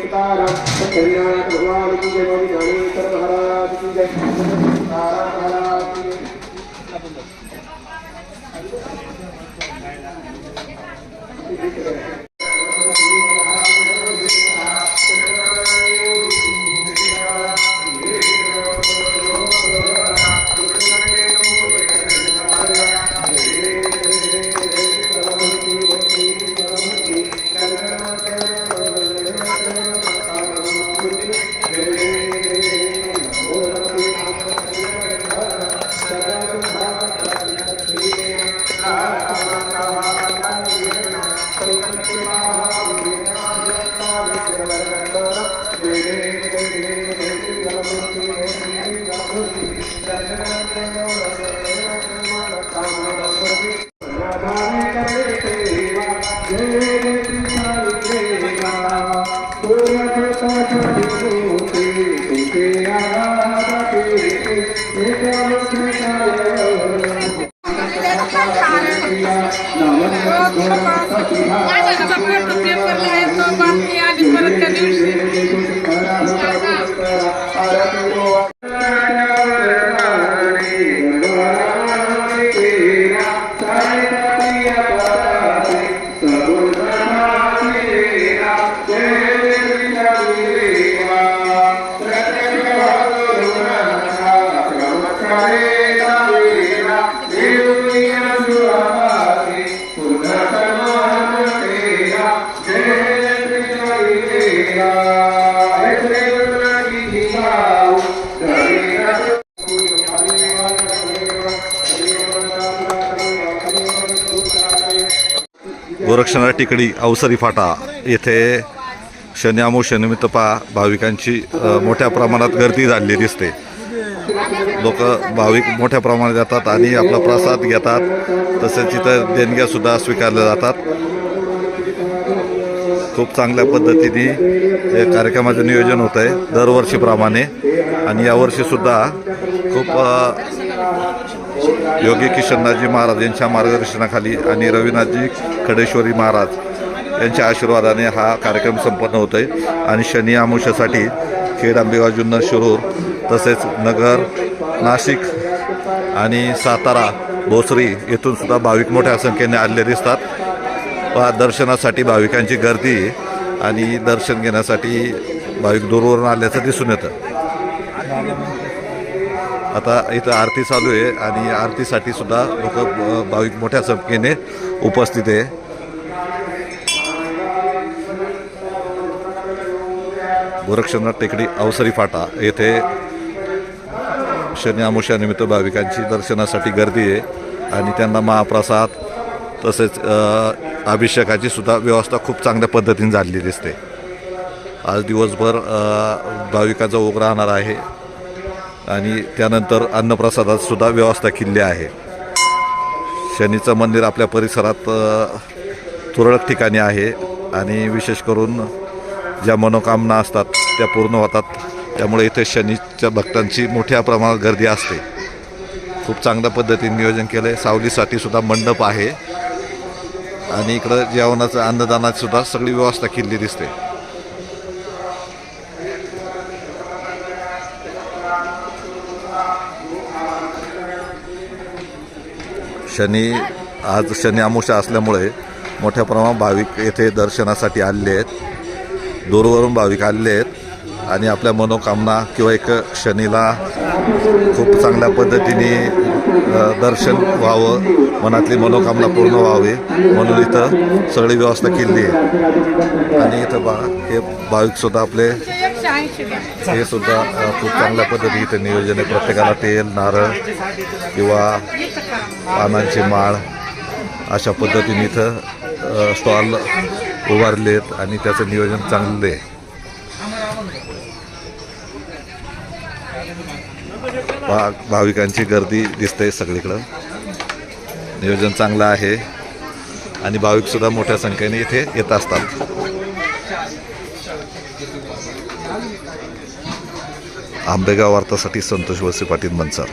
तुकाराम सत्यनारायण भगवान की जय मोदी ज्ञानेश्वर महाराज की जय। तुकाराम महाराज की जय। माझ्या हातात फोटो पेपरला गोरक्षनाथ टिकडी अवसरी फाटा. येथे शनी अमोशनिमित्त पा भाविकांची मोठ्या प्रमाणात गर्दी झालेली दिसते. लोक भाविक मोठ्या प्रमाणात येतात आणि आपला प्रसाद घेतात. तसेच इथं देणग्यासुद्धा स्वीकारल्या जातात. खूप चांगल्या पद्धतीने या कार्यक्रमाचं नियोजन होतं आहे दरवर्षीप्रमाणे. आणि यावर्षीसुद्धा खूप योगी किशननाथजी महाराज यांच्या मार्गदर्शनाखाली आणि रविनाथजी खडेश्वरी महाराज यांच्या आशीर्वादाने हा कार्यक्रम संपन्न होतो आहे आणि शनी अमावस्यासाठी खेड आंबेगाव जुन्नर शिरूर तसेच नगर नाशिक आणि सातारा भोसरी येथून सुद्धा भाविक मोठ्या संख्येने आलेले दिसतात. व दर्शनासाठी भाविकांची गर्दी आणि दर्शन घेण्यासाठी भाविक दूरवरून आल्याचं दिसून येतं. आता इथं आरती चालू आहे आणि आरतीसाठी सुद्धा लोक भाविक मोठ्या संख्येने उपस्थित आहे. गोरक्षनाथ टेकडी अवसरी फाटा येथे शनी अमावस्यानिमित्त भाविकांची दर्शनासाठी गर्दी आहे आणि त्यांना महाप्रसाद तसेच अभिषेकाची सुद्धा व्यवस्था खूप चांगल्या पद्धतीने झालेली दिसते. आज दिवसभर अ, भाविकांचा ओघ राहणार आहे आणि त्यानंतर अन्नप्रसादात सुद्धा व्यवस्था केलेली आहे. शनीचं मंदिर आपल्या परिसरात तुरळक ठिकाणी आहे आणि विशेष करून ज्या मनोकामना असतात त्या पूर्ण होतात. त्यामुळे इथे शनीच्या भक्तांची मोठ्या प्रमाणात गर्दी असते. खूप चांगल्या पद्धतीने नियोजन केलं आहे सावलीसाठी सुद्धा मंडप आहे. आणि इकडं जेवणाचं अन्नदानाची सुद्धा सगळी व्यवस्था केलेली दिसते. शनी आज शनी अमुषा असल्यामुळे मोठ्या प्रमाणात भाविक येथे दर्शनासाठी आलेले आहेत. दूरवरून भाविक आलेले आहेत. आणि आपल्या मनोकामना किंवा एक शनीला खूप चांगल्या पद्धतीने दर्शन व्हावं मनातली मनोकामना पूर्ण व्हावी म्हणून इथं सगळी व्यवस्था केली आहे. आणि इथं बा हे भाविकसुद्धा आपले हे सुद्धा खूप चांगल्या पद्धतीने इथे नियोजन आहे. प्रत्येकाला तेल नारळ किंवा पानांची माळ अशा पद्धतीने इथं स्टॉल उभारलेत आणि त्याचं नियोजन चांगलं आहे. भा भाविकांची गर्दी दिसते सगळीकडं. नियोजन चांगलं आहे. आणि भाविकसुद्धा मोठ्या संख्येने इथे येत असतात. आंबेगाव वार्तासाठी संतोष वसे पाटील मनसर.